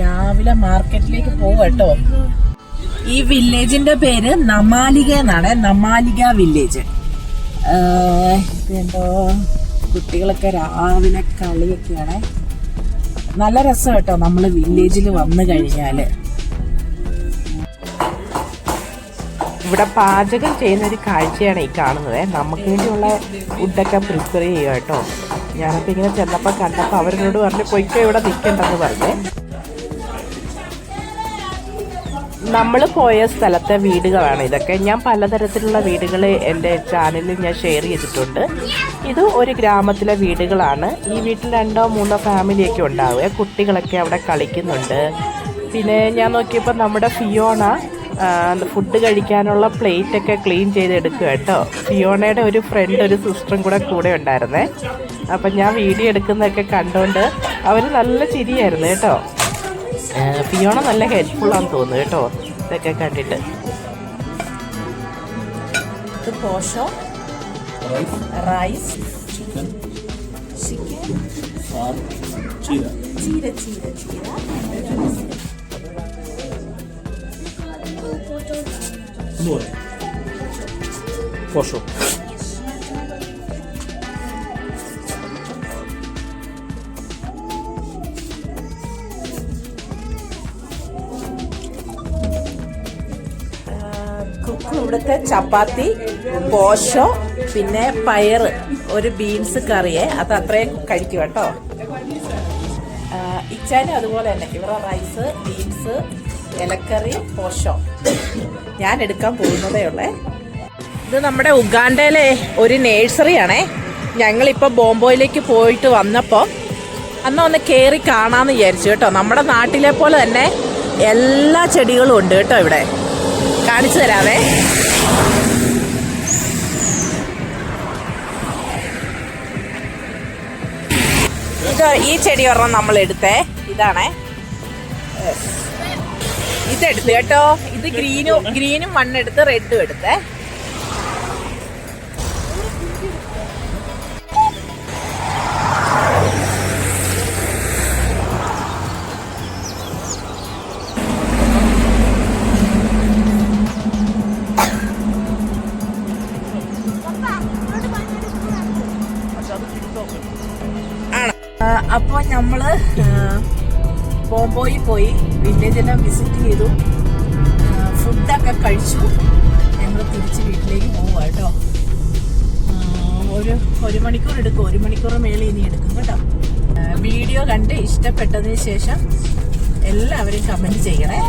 രാവിലെ മാർക്കറ്റിലേക്ക് പോവും കേട്ടോ. ഈ വില്ലേജിന്റെ പേര് നമാലിക എന്നാണ് നമാലിക വില്ലേജ്. ഇതെന്തോ കുട്ടികളൊക്കെ രാവിലെ കളിയൊക്കെയാണ്. നല്ല രസം കേട്ടോ നമ്മൾ വില്ലേജിൽ വന്നു കഴിഞ്ഞാൽ. ഇവിടെ പാചകം ചെയ്യുന്ന ഒരു കാഴ്ചയാണ് ഈ കാണുന്നത്. നമുക്ക് വേണ്ടിയുള്ള ഫുഡൊക്കെ പ്രിപ്പയർ ചെയ്യുക കേട്ടോ. ഞാനപ്പോൾ ഇങ്ങനെ ചെന്നപ്പോൾ കണ്ടപ്പോൾ അവരോട് പറഞ്ഞു പൊയ്ക്കോ ഇവിടെ നിൽക്കണ്ടെന്ന് പറഞ്ഞേ. നമ്മൾ പോയ സ്ഥലത്തെ വീടുകളാണ്. ഇതൊക്കെ ഞാൻ പലതരത്തിലുള്ള വീടുകൾ എന്റെ ചാനലിൽ ഞാൻ ഷെയർ ചെയ്തിട്ടുണ്ട്. ഇത് ഒരു ഗ്രാമത്തിലെ വീടുകളാണ്. ഈ വീട്ടിൽ രണ്ടോ മൂന്നോ ഫാമിലിയൊക്കെ ഉണ്ടാവുക. കുട്ടികളൊക്കെ അവിടെ കളിക്കുന്നുണ്ട്. പിന്നെ ഞാൻ നോക്കിയപ്പോൾ നമ്മുടെ ഫിയോണ ഫുഡ് കഴിക്കാനുള്ള പ്ലേറ്റൊക്കെ ക്ലീൻ ചെയ്തെടുക്കുക കേട്ടോ. ഫിയോണയുടെ ഒരു ഫ്രണ്ട് ഒരു സിസ്റ്ററും കൂടെ കൂടെ ഉണ്ടായിരുന്നേ. അപ്പം ഞാൻ വീഡിയോ എടുക്കുന്നതൊക്കെ കണ്ടുകൊണ്ട് അവർ നല്ല ചിരിയായിരുന്നു കേട്ടോ. ഫിയോണ നല്ല ഹെൽപ്ഫുൾ ആണെന്ന് തോന്നുന്നു കേട്ടോ ഇതൊക്കെ കണ്ടിട്ട് ഇത് പോഷോ റൈസ് ചിക്കൻ chira. ചീര ചീര ചീര Due. ഇവിടുത്തെ ചപ്പാത്തി പോഷോ പിന്നെ പയർ ഒരു ബീൻസ് കറിയെ. അത് അത്രയും കഴിക്കും കേട്ടോ. ഇച്ചാനും അതുപോലെ തന്നെ. ഇവിടെ റൈസ് ബീൻസ് ഇലക്കറി പോഷോ ഞാൻ എടുക്കാൻ പോകുന്നതേ ഉള്ളേ. ഇത് നമ്മുടെ ഉഗാണ്ടയിലെ ഒരു നേഴ്സറിയാണേ ഞങ്ങളിപ്പോൾ ബോംബോയിലേക്ക് പോയിട്ട് വന്നപ്പോൾ അന്ന് ഒന്ന് കയറി കാണാമെന്ന് വിചാരിച്ചു കേട്ടോ. നമ്മുടെ നാട്ടിലെ പോലെ തന്നെ എല്ലാ ചെടികളും ഉണ്ട് കേട്ടോ ഇവിടെ. കാണിച്ചു തരാവേ. ഇത് ഈ ചെടി ഒരെണ്ണം നമ്മൾ എടുത്തേ ഇതാണേ ഇതെടുത്ത് കേട്ടോ. ഇത് ഗ്രീനും ഗ്രീനും മണ്ണെടുത്ത് റെഡും എടുത്തേ. അപ്പോൾ നമ്മൾ ബോംബോയിൽ പോയി വില്ലേജെല്ലാം വിസിറ്റ് ചെയ്തു. ഫുഡൊക്കെ കഴിച്ചു. ഞങ്ങൾ തിരിച്ച് വീട്ടിലേക്ക് പോവുക കേട്ടോ. ഒരു ഒരു മണിക്കൂർ എടുക്കും. ഒരു മണിക്കൂർ മേളിൽ ഇനി എടുക്കും കേട്ടോ. വീഡിയോ കണ്ട് ഇഷ്ടപ്പെട്ടതിന് ശേഷം എല്ലാവരും കമന്റ് ചെയ്യണേ.